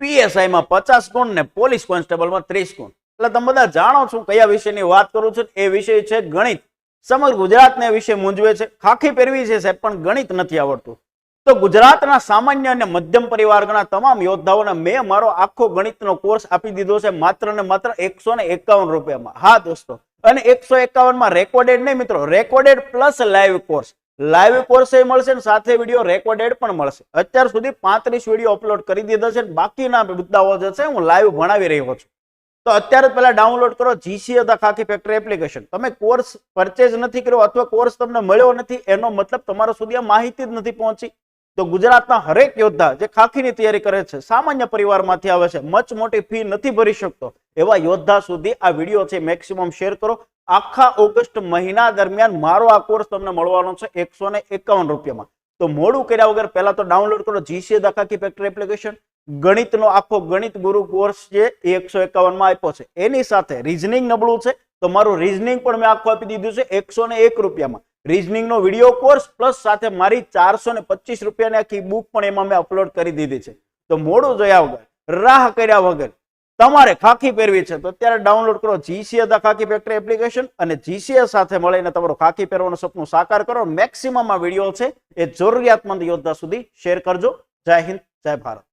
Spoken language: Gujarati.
પીએસઆઈમાં પચાસ ગુણ ને પોલીસ કોન્સ્ટેબલમાં ત્રીસ ગુણ. એટલે તમે બધા જાણો છો કયા વિષયની વાત કરું છું એ વિષય છે ગણિત. સમગ્ર ગુજરાતને વિશે મૂંઝવે છે. ખાખી પહેરવી છે સાહેબ, પણ ગણિત નથી આવડતું. તો ગુજરાતના સામાન્ય અને મધ્યમ પરિવારના તમામ યોદ્ધાઓને મેં મારો આખો ગણિતનો કોર્સ આપી દીધો છે માત્ર ને માત્ર એકસો ને એકાવન રૂપિયામાં. હા દોસ્તો, અને એકસો એકાવનમાં રેકોર્ડેડ નહીં મિત્રો recorded plus live course live કોર્સે મળશે ને સાથે વીડિયો રેકોર્ડેડ પણ મળશે. અત્યાર સુધી પાંત્રીસ વીડિયો અપલોડ કરી દીધા છે અને બાકીના મુદ્દાઓ જે છે હું લાઈવ ભણાવી રહ્યો છું. તો અત્યારે પહેલા ડાઉનલોડ કરો GCA the Khakhi factory application તમે કોર્સ પરચેઝ નથી કર્યો અથવા કોર્સ તમને મળ્યો નથી, એનો મતલબ તમારા સુધી આ માહિતી જ નથી પહોંચી. તો ગુજરાતના હરેક યોદ્ધા જે ખાખીની તૈયારી કરે છે, સામાન્ય પરિવારમાંથી આવે છે મચ મોટી ફી નથી ભરી શકતો. એવા યોદ્ધા સુધી આ વીડિયો છે મેક્સિમમ શેર કરો. આખા ઓગસ્ટ મહિના દરમિયાન મારો આ કોર્સ તમને મળવાનો છે એકસો ને એકાવન રૂપિયામાં. તો મોડું કર્યા વગર પહેલા તો ડાઉનલોડ કરો જીસીએ દાખાકી ફેક્ટરી એપ્લિકેશન ગણિતનો આખો ગણિત ગુરુ કોર્સ છે એ એકસો એકાવનમાં આપ્યો છે. એની સાથે રીઝનિંગ નબળું છે. તો મારું રીઝનિંગ પણ મેં આખું આપી દીધું છે એકસો ને એક રૂપિયામાં. રીઝનિંગનો વીડિયો કોર્સ પ્લસ સાથે મારી ચારસો ને પચીસ રૂપિયાની આખી બુક પણ એમાં મેં અપલોડ કરી દીધી છે. તો મોડું જોયા વગર, રાહ કર્યા વગર તમારે ખાખી પહેરવી છે તો અત્યારે ડાઉનલોડ કરો જીસીએ ખાખી ફેક્ટરી એપ્લિકેશન અને જીસીએ સાથે મળીને તમારું ખાખી પહેરવાનું સપનું સાકાર કરો. મેક્સિમમ આ વીડિયો છે એ જરૂરિયાતમંદ યોદ્ધા સુધી શેર કરજો. જય હિન્દ, જય ભારત.